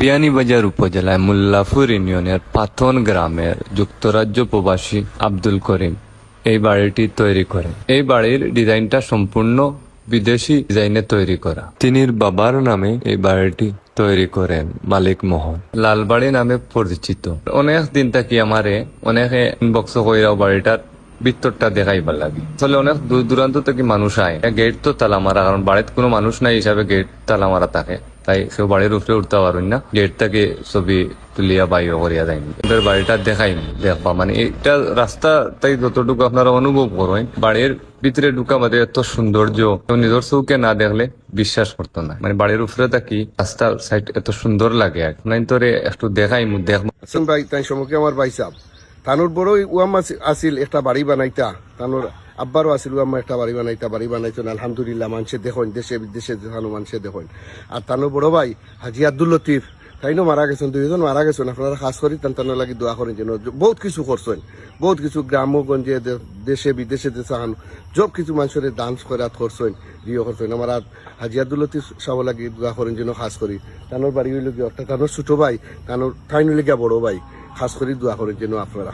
বিয়ানীবাজার উপজেলায় মুল্লাফুর ইউনিয়নের পাথন গ্রামের যুক্তরাজ্য প্রবাসী আব্দুল করিম এই বাড়িটি তৈরি করে এই বাড়ির ডিজাইনটা সম্পূর্ণ বিদেশি ডিজাইনে তৈরি করা। তিনি বাবার নামে এই বাড়িটি তৈরি করেন, মালিক মোহন। লালবাড়ি নামে পরিচিত। অনেক দিন থাকি আমারে অনেকে ইনবক্স কইরাও বাড়িটার ভিতরটা দেখাইবার লাগে। আসলে অনেক দূর দূরান্ত থেকে মানুষ আয়। গেট তো তালা মারা, কারণ বাড়িতে কোনো মানুষ নাই হিসাবে গেট তালা মারা থাকে। তাই কেউ বাড়ির উপরে উঠতে পারেন না। গেট থেকে ছবি তুলিয়া বাইও করিয়া যায়নি ওদের বাড়িটা দেখাই দেখবা মানে এটা রাস্তা তাই যতটুকু আপনারা অনুভব করেন, বাড়ির ভিতরে ঢুকা বাদে এত সৌন্দর্য। নিজের চৌকে না দেখলে বিশ্বাস করতো না। মানে বাড়ির উপরে থাকি রাস্তার সাইড এত সুন্দর লাগে আর। নাই তোরে একটু দেখাই দেখ হাসান ভাই, তাই সমকে আমার ভাই সাহ তানোর বড়ই উয়াম আছি- আছিল, একটা বাড়ি বানাইতা। তানোর আব্বারও আছিল উয়াম্মা একটা বাড়ি বানাইতা বাড়ি বানাইতেন আলহামদুলিল্লাহ মানুষে দেখেন দেশে বিদেশে দেখানো মানুষে দেখেন আর তানোর বড় ভাই, হাজি আব্দুল লতিফ, তাইনো মারা গেছেন, দুইজন মারা গেছেন, আপনারা খাস করি তান তানোর লাগি দোয়া করেন যেন বহুত কিছু করছেন, বহুত কিছু গ্রামগঞ্জে দেশে, বিদেশে দেশান সব কিছু মানুষের ডান্স করে করছেন বিয়ে করছেন। আমার হাজি আব্দুল লতিফ সব লাগি দোয়া করেন যেন খাস করি। তানোর বাড়ি হইল গিয়ে, অর্থাৎ তানোর ছোট ভাই, তানোর গিয়া বড় ভাই, খাস করে দোয়া করেন যেন আপনারা।